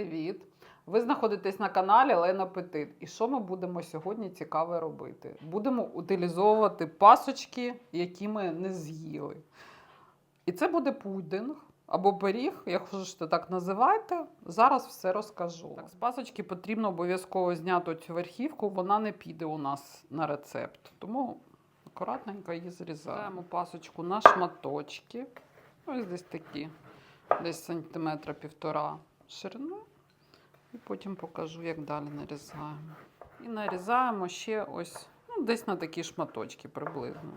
Привіт! Ви знаходитесь на каналі Лена Петит. І що ми будемо сьогодні цікаве робити? Будемо утилізовувати пасочки, які ми не з'їли. І це буде пудинг або пиріг, як хочете так називайте. Зараз все розкажу. Так, з пасочки потрібно обов'язково зняти цю верхівку, вона не піде у нас на рецепт. Тому акуратненько її зрізаємо пасочку на шматочки. Ось десь такі, десь сантиметра півтора ширину. І потім покажу, як далі нарізаємо. І нарізаємо ще ось ну, десь на такі шматочки приблизно.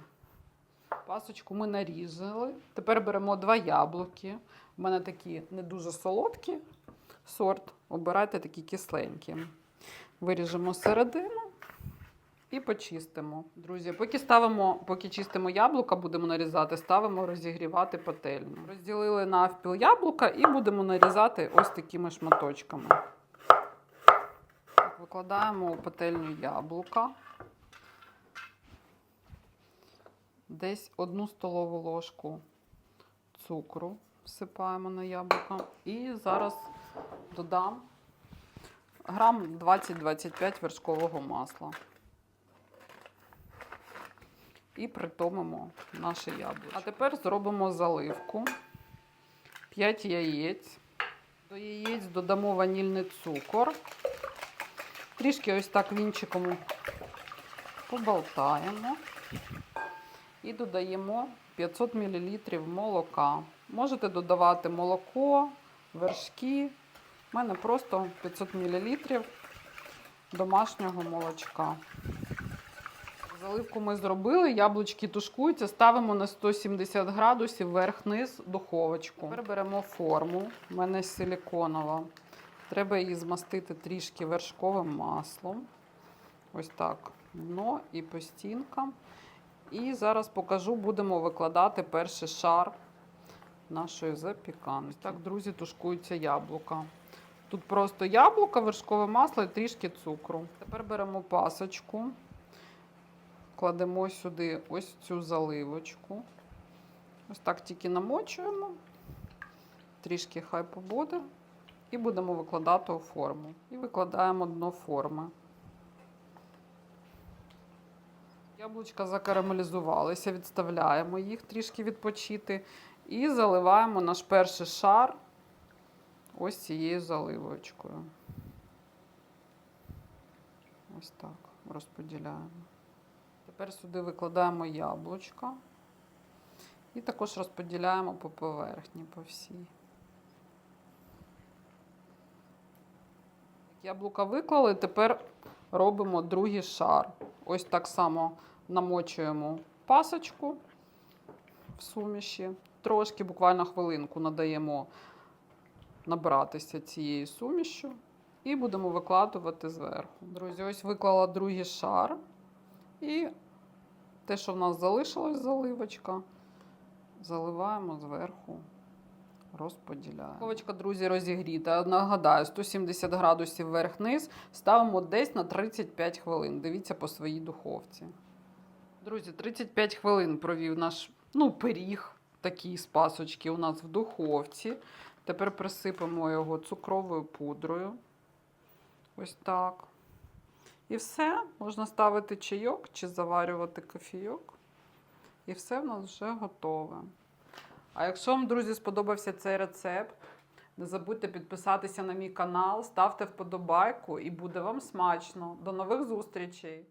Пасочку ми нарізали. Тепер беремо два яблуки. У мене такі не дуже солодкі сорт. Обирайте такі кисленькі. Виріжемо середину і почистимо. Друзі, поки ставимо, поки чистимо яблука, будемо нарізати, ставимо розігрівати пательню. Розділили навпіл яблука і будемо нарізати ось такими шматочками. Викладаємо у пательню яблука. Десь одну столову ложку цукру всипаємо на яблука. І зараз додам грам 20-25 вершкового масла. І притомимо наше яблучко. А тепер зробимо заливку. 5 яєць. До яєць додамо ванільний цукор. Трішки ось так вінчиком поболтаємо. І додаємо 500 мл молока. Можете додавати молоко, вершки. У мене просто 500 мл домашнього молочка. Заливку ми зробили, яблучки тушкуються, ставимо на 170 градусів вверх-низ духовочку. Тепер беремо форму, у мене силіконова. Треба її змастити трішки вершковим маслом. Ось так. Дно і по стінкам. І зараз покажу, будемо викладати перший шар нашої запіканки. Так, друзі, тушкуються яблука. Тут просто яблука, вершкове масло і трішки цукру. Тепер беремо пасочку, кладемо сюди ось цю заливочку. Ось так тільки намочуємо, трішки хай побуде. І будемо викладати у форму. І викладаємо дно форми. Яблучка закарамелізувалися, відставляємо їх трішки відпочити. І заливаємо наш перший шар ось цією заливочкою. Ось так розподіляємо. Тепер сюди викладаємо яблучка і також розподіляємо по поверхні, по всій. Яблука виклали, тепер робимо другий шар. Ось так само намочуємо пасочку в суміші. Трошки, буквально хвилинку, надаємо набратися цією сумішю і будемо викладувати зверху. Друзі, ось виклала другий шар. І те, що в нас залишилось заливочка, заливаємо зверху, розподіляємо. Духовочка, друзі, розігріта. Нагадаю, 170 градусів вверх-низ. Ставимо десь на 35 хвилин. Дивіться по своїй духовці. Друзі, 35 хвилин провів наш ну, пиріг такий з пасочки у нас в духовці. Тепер присипемо його цукровою пудрою. Ось так. І все, можна ставити чайок чи заварювати кофійок. І все в нас вже готове. А якщо вам, друзі, сподобався цей рецепт, не забудьте підписатися на мій канал, ставте вподобайку і буде вам смачно. До нових зустрічей!